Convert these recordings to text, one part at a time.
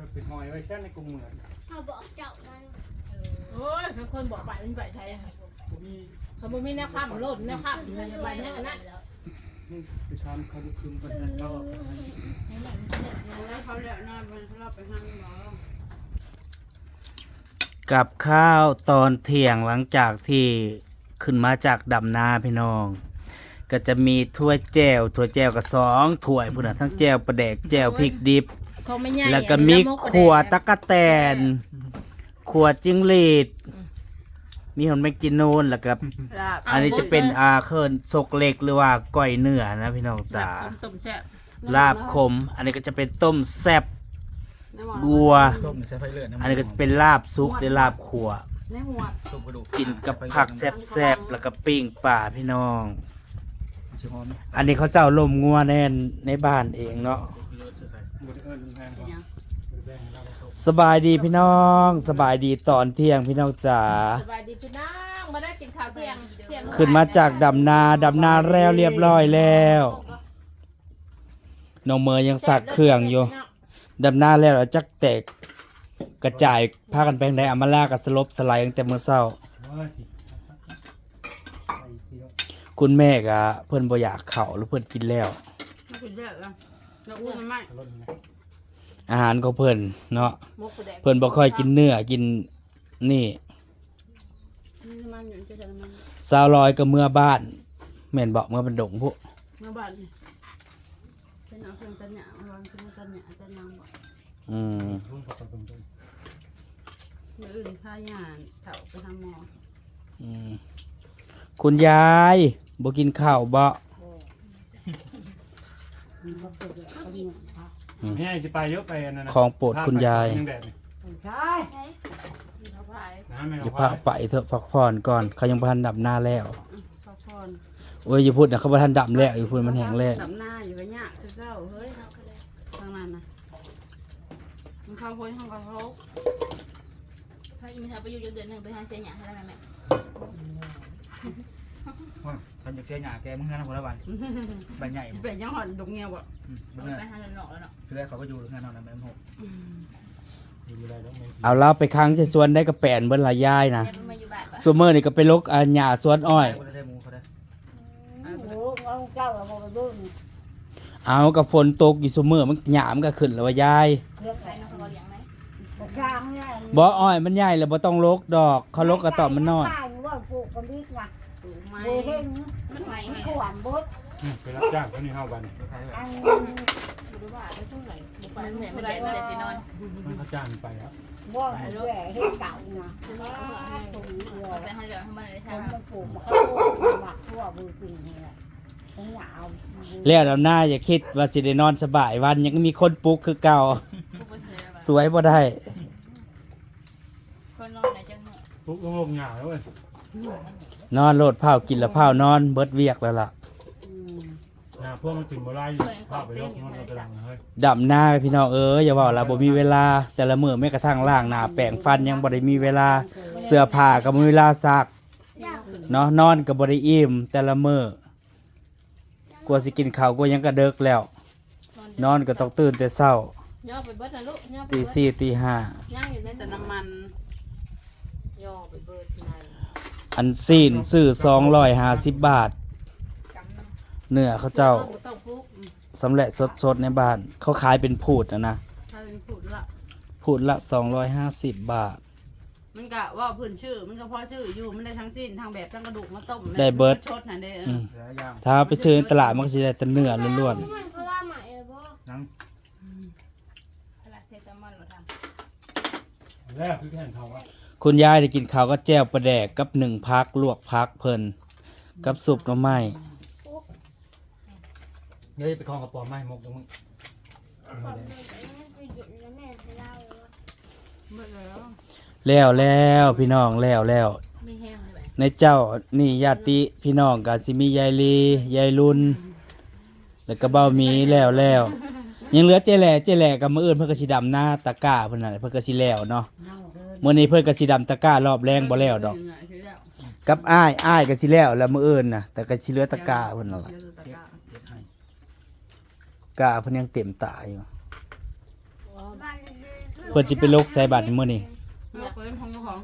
ก็เป็นหอยไว้แค่ในกรุงเหมือนเขาบอกเจ้ามันโอ้ยเขาคนบอกไปมันไปใช่มีเขาบ่มีแนวข้ามโลดแนวข้ามอยู่ในใบเนี้ยนะนี่ไปทำเขาบุกคืนคนนั้นก็เขาเรียกหน้ามันเราไปห้างหมอกับข้าวตอนเที่ยงหลังจากที่ขึ้นมาจากดำนาพี่น้อง ก็จะมีถ้วยแจ่วถ้วยแจ่วกับสองถ้วยพุ่นน่ะทั้งแจ่วปลาแดกแจ่วพริกดิบ เขาไม่ใหญ่แล้วก็มีขวตะกะแตน ขวจิ้งหรีด มีหอนแมกจินูนแล้วก็ลาบอันนี้จะเป็นอาเคินซกเล็กหรือว่าก้อยเนื้อนะพี่น้องจ๋าต้มแซ่บลาบขมอันนี้ก็จะเป็นต้มแซ่บบัวต้มใช้ไฟเลือดอันนี้ก็จะเป็นลาบซุกหรือลาบขัวในหัวต้มกระดูกกินกับผักแซ่บๆแล้วก็ปิ้งป่าพี่น้องชิมหอมอันนี้เขาเจ้าลมงัวแน่นในบ้านเองเนาะเลือดใส่หมดเอิญแพงกว่าแพงเราต้มสบายดีพี่น้อง สบายดีตอนเที่ยงพี่น้องจ๋าสบายดีพี่น้องมาได้กินข้าวเที่ยงเที่ยงขึ้นมาจากดำนาดำนาแล้วเรียบร้อยแล้วน้องเมย์ยังสักเครื่องอยู่ดำนาแล้วแล้วจักแตกกระจายพากันไปทางใดอามาลากับสลบสลายตั้งแต่เมื่อเช้าเฮ้ยใส่เดียวคุณแม่ก็เพิ่นบ่อยากเข้าหรือเพิ่นกินแล้วไม่เป็นแซ่บแล้วเราอ้วนมันไม่รสไง อาหารของเพิ่นเนาะมกกระแดกเพิ่นบ่ค่อยกินเนื้อกินนี่น้ำมันอยู่จะใส่น้ำมันสาวลอยก็เมื่อบ้านแม่นบอกเมื่อบันดงพุเมื่อบ้านเนี่ยเป็นเอาเครื่องตันเนี่ยเอาวางเครื่องตันเนี่ยตันนางบอกอืมรุ่นกับต้มต้มเมื่ออื่นพายานเถาไปทำหมออืมคุณยายบ่กินข้าวบ่นี่ สิไปเยอะไปอันนั้นของโปรดคุณยายใช่เขาพายน้ำไม่อย่าเอาพาไปเถอะพักผ่อนก่อนเขายังบ่ทันดับหน้าแล้วเขาพรโอ้ยอย่าพูดนะเขาบ่ทันดับแล้วอย่าพูดมันแห้งแล้วสำหน้าอยู่กันยากคือเก้าเฮ้ยทางนั้นนะมันเข้าพ้นห้องเขาพอมีทำไปอยู่เดือนหนึ่งไปหาเสียหยาให้แล้วนะแม่ พันจากเสียหยาแกมึงเงินคนละวันบันใหญ่จะเป็นยังหอนดงเงียวอะมึงเงินไปหาเงินหลอกแล้วเนาะสุดท้ายเขาก็อยู่เงินเอานั้นแม่หกอยู่ได้แล้วไม่เอาเราไปค้างใส่สวนได้กระแปนเบิ่นละยายนะแม่เป็นมาอยู่บ้านปะซุมื้อนี่ก็ไปลกอาหญ้าสวนอ้อยเขาได้มูเขาได้โอ้เอาเจ้าเอาไปดูเอากับฝนตกอยู่ซุมื้อมันหญ้ามันก็ขึ้นแล้วว่ายายเรื่องอะไรนะเขาเลี้ยงไหมช้างเนี่ยบ่อ้อยมันใหญ่แล้วบ่ต้องลกดอก เขาลกกระตอบมันน้อย โบเห็นมันไหวไหมขวานบดไปรับจ้างเขานี่ห้าวันอันดูว่าได้เท่าไหร่บ่ไปมันเหมือนมันเด็ดมันเด็ดสินอนมันเขาจ้างไปแล้วบ่แหวะให้เก่านะปลูกเรือมันเป็นห้องเลี้ยงข้างบ้านเลยผใช่มไหมมันปลูกมาข้าวโพดหมักทั่วบือปิงเนี่ยผมอยากเอาแล้วดำหน้าอย่าคิดว่าสิได้นอนสบายวันยังมีคนปลุกคือเก่าผู้บริหารสวยบ่ได้คนนอนไหนจังเนี่ยปุ๊บลงลงหงายแล้วเว้ย นอนโลดเผากินแล้วเผานอนเบิดเวียกแล้วล่ะหน้าพวกมันกินบ่ได้อยู่ข้าวไปยกมันก็กำลังเฮ้ยดำหน้าพี่น้องเอ้ยอย่าว่าละบ่มีเวลา แต่ละมื้อแม้กระทั่งล้างหน้าแปรงฟันยังบ่ได้มีเวลาเสื้อผ้าก็บ่มีเวลาซักเนาะนอนก็บ่ได้อิ่มแต่ละมื้อกลัวสิกินข้าวก็ยังก็เดึกแล้ว นอนก็ต้องตื่นแต่เช้าย่อไปเบิดนะลูกย่อไปตีเบิดสี่ตีห้าย่างอยู่ในแต่แต่น้น้ำมันำย่อไปเบิดใน อันซีนซื้อ250บาท เนื้อเขาเจ้าต้องปุ๊กสำเร็จสดๆในบ้าน เขาขายเป็นพูดนะนะ ถ้าเป็นผูดละพูดละ250บาท มันก็ว่าพื้นชื่อ มันก็พอชื่ออยู่มันได้ทั้งสิ้นทั้งแบบทั้งกระดูกมาต้มได้เบิดชดน่ะเด้อืมเหลือย่างถ้าไปซื้อในตลาดมันก็สิได้แต่เนื้อล้วนมันเขาล่าใหม่เลยพ่อนังตลาดเซตามอนเราทแรกคือแข่งเขาอะๆ คุณยายได้กินข้าวก็แจ่วปลาแดกกับหนึ่งพักลวกพักเพิ่นกับซุปหน่อไม้เดี๋ยวไปคลองกระป๋อมไม้มกตรงมึงำก่อนมันจะไม่ไปหยุดแล้วแม่จะเล่าเลยว่าเบิดแล้วแล้วแล้วพี่น้องแล้วแล้วไม่แห้งเลยในเจ้านี่ญาติพี่น้องก็สิมียายลียายลุนแล้วก็เบ้าหมีแล้วแล้วยังเหลือเจแหล่เจแหล่กับมื้ออื่นเพิ่นก็สิดำหน้าตะกร้าเพิ่นน่ะเพิ่นก็สิแล้วเนาะ เมื้อนี้เพิ่อนก็สิดำตะกร้ารอบแรงบ่แล้วดอก กับอ้ายอ้ายก็สิแล้วแล้วมื้ออื่นนะแต่ก็สิเหลือตะกร้าเพิ่นนั่นล่ะกร้าเพิ่นยังเต็มตาอยู่เพิ่นสิไปลกใส่บัตรมื้อนี้เราเปิดห้องเจ้าของ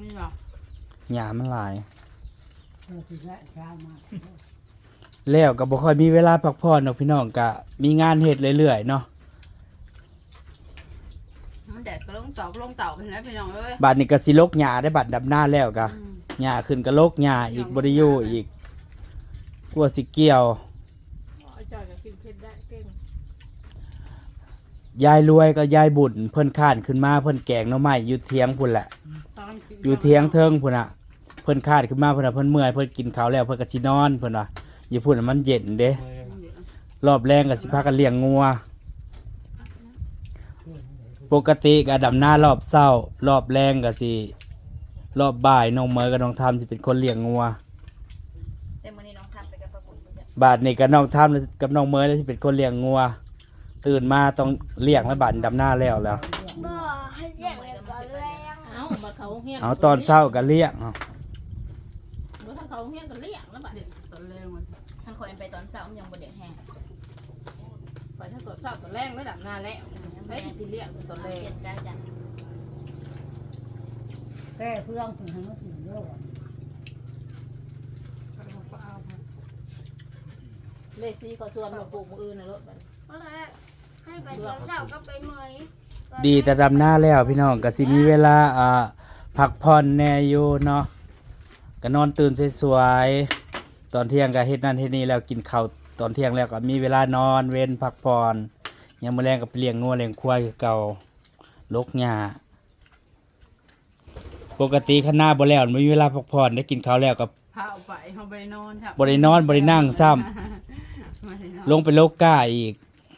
นี่หรอหญ้ามันหลาย แล้วก็บ่ค่อยมีเวลาพักผ่อนดอกพี่น้องก็มีงานเฮ็ดเรื่อยๆเนาะ แดดก็ลงเต่าลงเต่าไปแล้วพี่น้องเอ้ยบัดนี้ก็สิลกหญ้าได้บัดดับหน้าแล้วก็หญ้าขึ้นก็ลกหญ้าอีกบ่ได้อยู่อีกกลัวสิเกี่ยว ไอ้จอยก็กินเผ็ดได้เก่งยายรวยก็ยายบุญเพิ่นข้านขึ้นมาเพิ่นแกงหน่อไม้อยู่เถียงพุ่นแหละ ตอนกินอยู่เถียงเทิงพุ่นน่ะ เพิ่นข้านขึ้นมาเพิ่นน่ะเพิ่นเมื่อยเพิ่นกินข้าวแล้วเพิ่นก็สินอนเพิ่นว่าอยู่พุ่นน่ะมันเย็นเด้ รอบแรงก็สิพากันเลี้ยงงัว ปกติก็ดำหน้ารอบเศร้ารอบแรงก็สิรอบบ่ายน้องเมยกับน้องทำสิเป็นคนเลี้ยงงัว แต่มื้อนี้น้องทำไปกับปลาบุญเพิ่นจะบาดนี้ก็น้องทำกับน้องเมยแล้วสิเป็นคนเลี้ยงงัว ตื่นมาต้องเลี้ยงแล้วบาดนี้ดำหน้าแล้วแล้วน้องเมย์ก็มาสิไปเลี้ยงเอ้ามาเขาเฮียนเอาตอนเช้าก็เลี้ยงเอาบ่ทันเขาเฮียนก็เลี้ยงแล้วบัดนี้ตอนแรงมันท่านคนไปตอนเช้ามันยังบ่เด็กแห้งไปถ้าตอนเช้าตอนแรงระดับหน้าแล้ว เฮ้ยสิเลี้ยงตอนเปแรลี่งยนกันจ้ะแก้เพื่อนถึงให้มันถึงโลกเลขสี่ก็ส่วนมาปลูกมื้ออื่นน่ะรถบัดนี้ให้ไปตอนเช้าก็ไปเมยดีแต่ดำหน้าแล้วพี่น้องก็สิมีเวลาอ่าพักผ่อนแน่อยู่เนาะก็นอนตื่นสวยๆตอนเที่ยงก็เฮ็ดนั่นเฮ็ดนี่แล้วกินข้าวตอนเที่ยงแล้วก็มีเวลานอนเว้นพักผ่อน ยังมื้อแรงก็ไปเลี้ยงงัวเลี้ยงควายคือเก่าลกหญ้าปกติคันหน้าบ่แล้วไม่มีเวลาพักผ่อนได้กินข้าวแล้วก็พาออกไปเขาไปนอนครับบ่ได้นอนบ่ได้นั่งซ้ำไม่ได้นอนลงไปโลกก้าอีก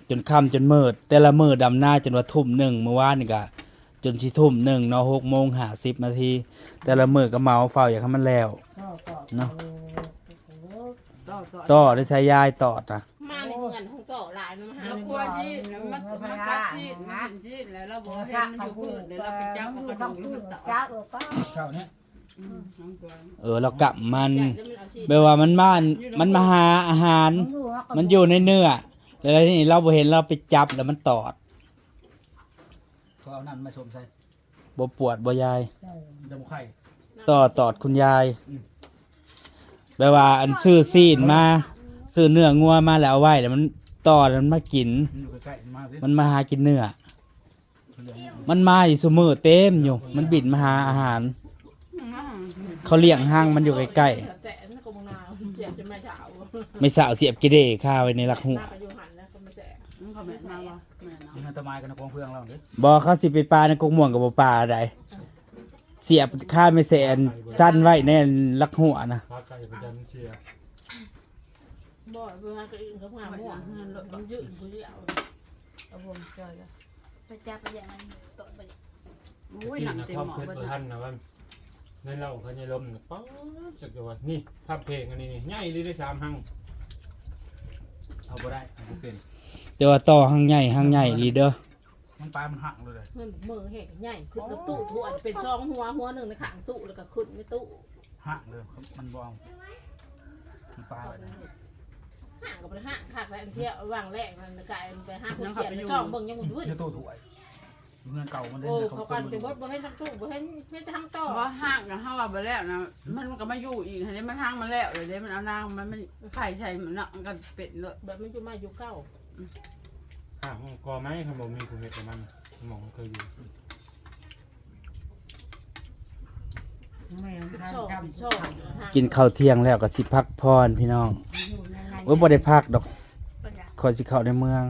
จนค่ำจนมืดแต่ละมือดำหน้าจนว่าทุ่มหนึ่งเมื่อวานนี่ก็จนสิทุ่มหนึ่งเนาะหกโมงห้าสิบนาที แต่ละมือก็เมาเฝ้าอย่างให้มันแล้วก็ก็เนาะต่อต่อต่อได้ใช้ยายต่อนะ มาในเฮือนของเจ้าหลายมันมาหาเรากลัวที่มันมันกัดที่มันกินที่แล้วเราบอกเห็นมันอยู่พื้นเดี๋ยวเราไปจับมันกระดูกมันต่อจ้าเออป้าเช้าเนี้ยน้องกลัวเออเรากลับมันอยากจะมันเอาชีพแปลว่ามันมามันมาหาอาหาร มันอยู่ในเนื้อแล้วทีนี้เราบ่เห็นเราไปจับแล้วมันตอดเขาเอานั่นมาชมใส่บ่ปวดบ่ยายมันจะบุกไข่ต่อตอดคุณยายแปลว่าอันซื้อซีนมา ซื้อเนื้องัวมาแล้วเอาไว้แล้วมันต่อแล้วมันมากิน มันอยู่ใกล้ๆมาสิมันมาหากินเนื้อเหลืองมันมาอยู่เสมอเต็มอยู่ มันบินมาหาอาหาร เขาเลี้ยงห้างมันอยู่ใกล้แต่นั่นก็มึงนาวเสียบจะมาเช้าๆไม่สาวเสียบกิเดข้าวไว้ในหลักหูหน้าก็อยู่หันแล้วก็มาแจกมันเขาแม่มาว่าแม่เนาะมีเงินตะไม้กันนะกองเพื่องเราเด้อบ่เขาสิไปปลาในกกม่วงกับบ่ปลาใดเสียบข้าไม่แสนสั้นไว้ในหลักหัวนะพาไก่ไปดันเชียร์ บ่เพื่อนก็อื่นเขางามม่วงมันยืดกูจะเอาเอาวงจอยแล้วไปจับไปอย่างนั้นตกไปโอ้ยกิหนันงนะเต็มความหมอเผ็ดเบิดบ่ทันนะว่าในเราเขาใหญ่ลมน่ะป๊าดจักรวาลนี่ภาพเพลงอันนี้นี่ใหญ่เลยได้สามหังเอาบ่ได้เอาบ่เป็นแต่ว่าต่อห้างใหญ่ห้างใหญ่ลีเด้อมันปลายมันหักเลยมันมือแห้งใหญ่ขึ้นกับตู้ถั่วเป็นช่องหัวหัวหนึ่งในขางตู้แล้วก็ขึ้นในตู้หักเลยมันบ่เอามันปลายเลย ห่างกับไปห่างขาดไปอันเที่ยววางแรกมันกลายไปห้าคนเขียนในช่องเบิ่งยังมันด้วยจะตู้ถ้วยเงินเก่ามันได้โอ้เนี่ยเขาเขากันคนไปบดบ่ให้ทั้งตู้บ่ให้ไม่ทั้งต่อเพราะห้างกับห้าว่าไปแล้วนะมันก็มาอยู่อีกเห็นมันห้างมาแล้วเดี๋ยวมันเอานางมันมันไข่ใช่มันเนาะมันก็เป็ดเลยแบบมันอยู่มาอยู่เก้าอะกอไม้ขนมมีกูเห็ดกับมันหมองเคยอยู่แม่ชอบทำชอบกินข้าวเที่ยงแล้วก็สิพักพรพี่น้อง โอ้ยบ่ได้พักดอกคอยสิเข้าในเมือง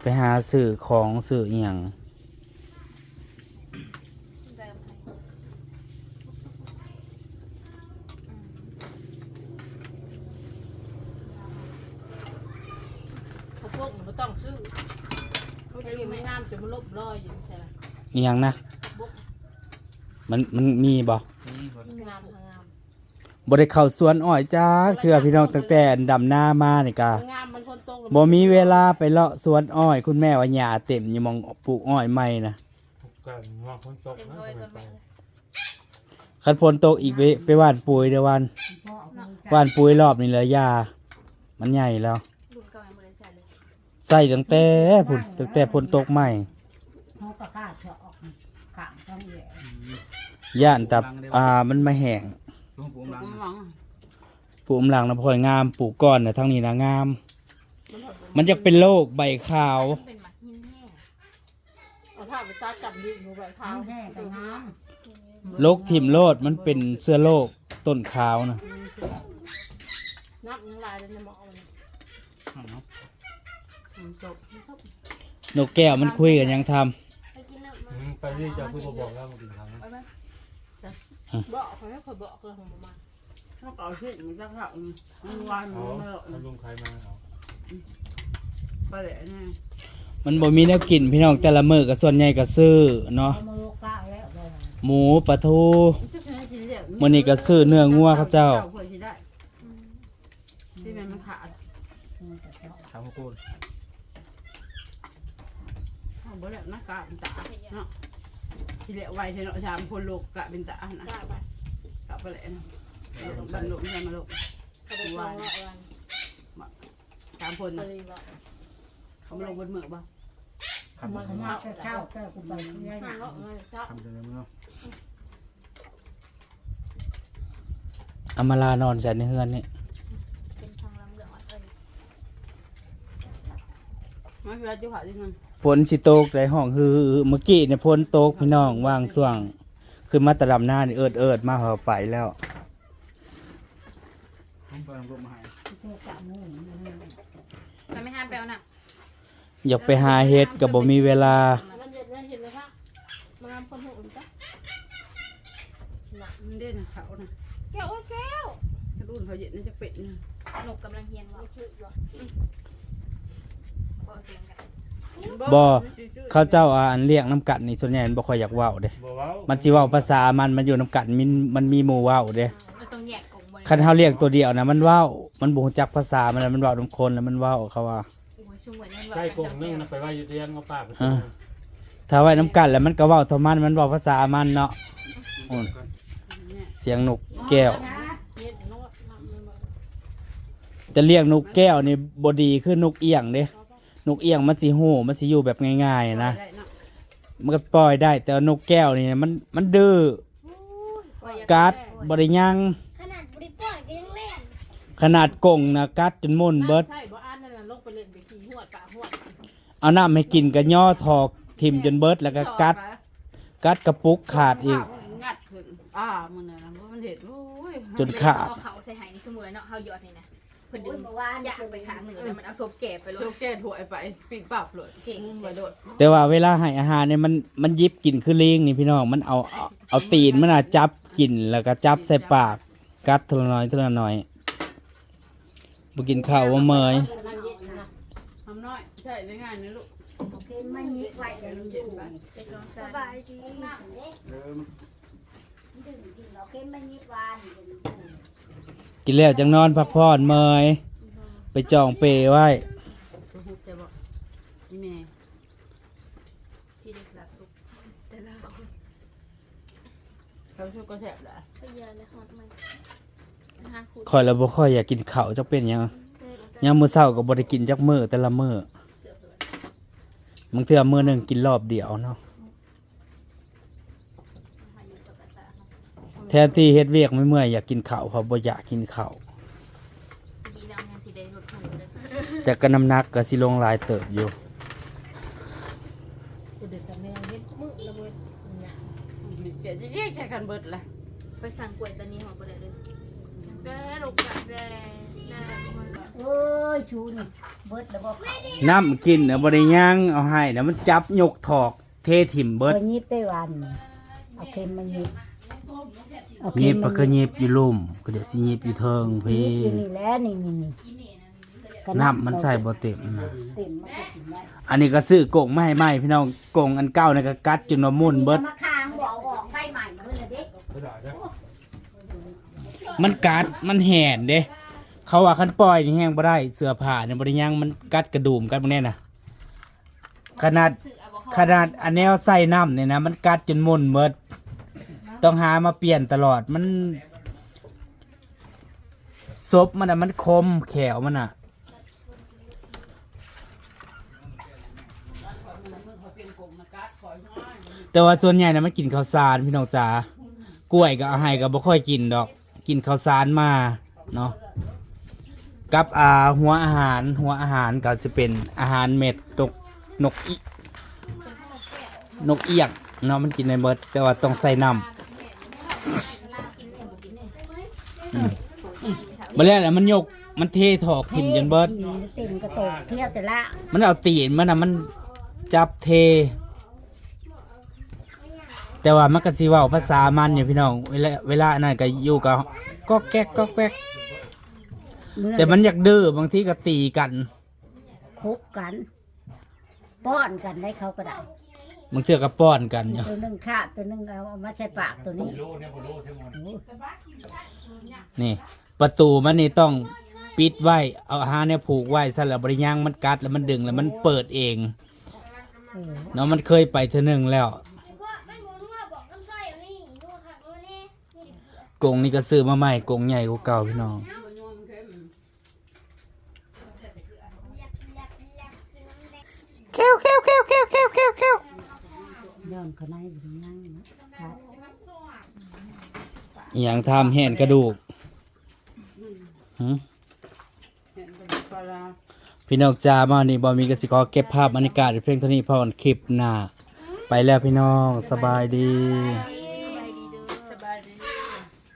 ไปหาสื่อของสื่ออีหยังเขาพวกมันต้องซื้อเขาจะไม่งามจนมันลบรอยอยู่ใช่ไหมอีหยังนะ มันมันมีบ่ นี่คนงามงาม บ่ได้เข้าสวนอ้อยจ้าเถื่อพี่น้องตั้งแต่ดำหน้ามานี่กะงามมันคนตรงบ่มีเวลาไปเลาะสวนอ้อย คุณแม่ว่าหญ้าเต็มอยู่หมองปลูกอ้อยใหม่นะทุกกันว่าฝนตกเต็มนะถ้วยทำไมก็ไปแม่คันฝนตกอีกไปไปหว่านปุ๋ยเด้อวันหว่านปุ๋ยรอบนี้เหลือยา มันใหญ่แล้วรุ่นเก่ายังบ่ได้ใส่เลยใส่ตั้งแต่พุ่นตั้งแต่พ้นตกใหม่เขาก็กล้าเฉาะออกขางต้องแย่ย่านแต่อ่ามันมาแห้ง ลุงปูมลังหวังปลูกอำหลังนะพลอยงามปลูกก้อนน่ะทางนี้นะงาม มันจะเป็นโรคใบขาว เป็นหมักหินแห้งเอาผ้าไปซักจับยืนดูใบเท้าทั้งแห้งกับน้โรคทิมโรดมันเป็นเสื้อโรคต้นขาวนะนับน้ำลายเลยในหม้อมันจบนกแก้วมันคุยกันยังทำไปกินน้ำมัอืนมไปที่เจะคือบ่บอกแล้วมากินข้าวนะ บอกเขาให้เขาบอกเลยของมันเขาก็เอาชิ้นมันจะเข้ามันวานมัเอานไม่หรอกเอาลุงใครมาเอาไปเลยนี่มันบ่มีแนวกินพี่น้องแต่ละมื้อก็ส่วนใหญ่ก็ซื้อำเนาะเอามือก้าวแล้วเลยหมูปลาทูจะใช้ชิ้นเดียวมื้อนี้ก็ซื้อเนื้องัวเขาเจ้าเผื่อสิได้ที่มันมันขาดมือกับเจาะถามพวกกูเอาบ่แล้วหน้ากากเป็นตาเนาะ ที่เหลือไว้ที่เนาะชามคนโลกกะเป็นตานะกล้าไปกะไปเลยนะบรรลุไม่ใช่มาลูกเขาไปวางละวันชามคนเลนะยว่าเขามาลงบนมือป่ะคำมันคำมาเจ้าเจ้ากูไปเรื่อยห้านะเลาะมาซักคำเป็นเมืองอำมาลานอนใส่ในเฮือนนี่เป็นทองลำเหลืองอ่อนเอ้ยมาเพื่อจะผ่าจริงมัน ฝนสิตกได้ห้องฮือเมื่อกี้เนี่ยฝนตกพี่น้องวางส่วงขึ้นมาแตะลำหน้านี่เอิดเอิดมาเขาไปแล้วผมไปลงรูปมาให้กูกะมือมันไม่ห้ามแปลวน่ะอยากไปหาเฮ็ดก็บ่มีเวลามันเจ็บมันเห็นเลยค่ะมันทำคนหูอุ่นจ้ะมันเด่นเขานะแก้วโอ้ยแก้วกระดุนเขาเย็นนี่จะเป็ดนะนกกำลังเฮียนว่าเบาเสียงกัน บ่เขาเจ้าอ่าอันเรียกน้ำกัดนี่ส่วนใหญ่มันบ่ค่อยอยากเว้าเด้บ่เว้ามันสิเว้าภาษามันมันอยู่น้ำกัดมันมันมีหมู่เว้าเด้เราต้องแยกกลุ่มบนคันเฮาเรียกตัวเดียวนะมันเว้ามันบ่รู้จักภาษามันแล้วมันเว้านํคนแล้วมันเว้าเขาว่า โอ้ยชุ่มเหมือนนั่นใกล้ว่ากงนึงนะไปว่าอยู่เตียงเอาป้าไปอ่า ถ้าไว้น้ำกัดแล้วมันก็เว้าเท่ามันมันเว้าภาษามันเนาะโอ้นเสียงนกแก้วเย็นนวดน้ำมันมาจะเรียกนกแก้วนี่บ่ดีคือนกเอี้ยงเด้ นกเอี้ยงมันสิฮู้มันสิอยู่แบบง่ายๆนะ ได้เนาะมันก็ปล่อยได้ แต่ว่านกแก้วนี่มันมันดื้อกัดบ่ได้ยังขนาดบริปล่อยก็ยังเล่นขนาดกงนะกัดจนม่นเบิด ใช่บ่อ่านนั่นน่ะลงไปเล่นไปขี่หัวกะหัวเอาน้ำให้กินก็ย่อถอกทิ่มจนเบิดแล้วก็กัดกัดกระปุกขาดอีก งัดขึ้นอ่ามึงเนี่ยนะมันเห็ดโอ้ยจนขาด เอาเขาใส่หายในสมุนแล้วเนาะเฮาหยอดนี่นะ เพิ่นดึอุ้ยงเมื่อวานยากไปขางหนึ่งแล้วมันเอาศพแก่ไปเลยโลกแก้ถวยไปปีกปับเลยมึงไปโดดแต่ว่าเวลาให้อาหารเนี่ยมันมันหยิบกินคือลิงนี่พี่น้องมันเอาเอาเอาตีนมันน่ะจับกินแล้วก็จับใส่ปาก กัดทีละน้อยทีละน้อยบ่กินข้าวบ่เมยนั่งเย็นนะทำน้อย ใช่ได้ง่ายนะลูกโอเคมันยิบไว้จะอยู่เป็นรองสซานบายดีน้ำเด้เริ่มดื่มกินเราเค็มมันยิบวาน กินแล้วจังนอนพักผ่อนเมยไปจองเปไว้จะหุบจะบอกนี่แม่ที่ได้รับทุกแต่ละคนเขาช่วยก็แสบแหละก็เยอะเลยฮอดไหมนะคะคุณข่อยแล้วบ่ค่อยอยากกินข้าวจักเป็นหยังยามมื้อเช้าก็บ่ได้กินจักมื้อแต่ละมื้อเสือเสือบางเทื่อมื้อหนึงกินรอบเดียวเนาะ มาอยู่กับตา แทนที่เฮ็ดเวียกไม่เมื่อยอยากกินข้าวเพราะบ่อยากกินข้าวดีแล้วงานสีแดงรถถูเลยแต่ก็น้ำหนักก็สิลงหลายเติบอยู่ กูเด็กกับแมวเย็นมือละเว้ยเนี่ยเดี๋ยวจะแยกใช้กันเบิดแหละไปสั่งกล้วยตอนนี้หอมไปเลยเลยแม่ลูกกับแม่น่ามันแบบเอ้ยชูนี่เบิดแล้วบ่เขาน้ำกินน่ะบ่ได้ย่างเอาให้น่ะมันจับยกถอกเทถิ่มเบิดเอายิบได้วันเอาเค็มมันยิบเอา หยิเค็บมปมักนก็หยิบอยู่ลุ่มก็เดี๋ยวสิหยิบอยู่เทิงยิพี่บอยู่นี่แหล้วนี่นี่นี่น้ำมันใส่บ่เต็มนะเต็มมันก็กินได้อันนี้ก็ซื้อกงมาให้ใหม่พี่น้องกงอันเก่านี่ก็กัดจนว่ามุ่นเบิด มาค้างบ่เอาออกใบใหม่เพิ่นน่ะเด้กระดาษนะมันกัดมันแหนเด้ เขาว่าคันปล่อยนี่แห้งบ่ได้เสื้อผ้าเนี่ยบ่ได้ย่างมันกัดกระดุมกัดบ่แน่น่ะ ขนาดสื่อเอาบ่ขนาดอันแนวใส่น้ำเนี่ยนะมันกัดจนมุ่นเบิด ต้องหามาเปลี่ยนตลอดมันซบมันอะมันคมแขวมันอะแต่ว่าส่วนใหญ่นะมันกินข้าวสารพี่น้องจ๋ากล้วยก็เอาให้ก็บ่ค่อยกินดอก กินข้าวสารมาเนาะกับอ่าหัวอาหารหัวอาหารก็จะเป็นอาหารเม็ดนกนกอีนกเอียงเนาะมันกินในเบิดแต่ว่าต้องใส่น้ำ มบ่แล้วแหละมันยกมันเทถอกทิ่มจนเบิดขี่เต็มกระโตกเที่ยวแต่ละมันเอาตีนมันน่ะมันจับเท แต่ว่ามันก็สิเว้าภาษามันอยู่พี่น้องเวลาเวลานั้นก็อยู่กับก็แก๊กก็แก๊กแต่มันอยากดื้อบางทีก็ตีกันคบกัน ป้อนกันได้เขาก็ได้ บางเทื่อก็ป้อนกันอยู่ตัวหนึ่งคาบตัวหนึ่งเอามาใส่ปากตัวนี้นี่ ประตูมันนี่ต้องปิดไว้เอาอาหารเนี่ยผูกไว้ซะแล้วบริยังมันกัดแล้วมันดึงแล้วมันเปิดเองเออเนาะมันเคยไปเทื่อหนึงแล้วเพราะมันหมุนว่าบอกน้ำใส่เอานี่ดูค่ะดูนี่นี่กรงนี่ก็ซื้อมาใหม่กรงใหญ่กว่าเก่าพี่น้อง อยากอยากอยากกินน้ำแดง แควแควแควแควแควแควแคว ย้ อนเขาในอยู่นั่งนะครับอหย่างทำแห่นกระดูกหึพี่น้องจ้ามานี่บอมีกสิกรเก็บภาพบรรยากาศเพลงเท่านี้พอกันคลิปหน้า ไปแล้วพี่น้องสบายดี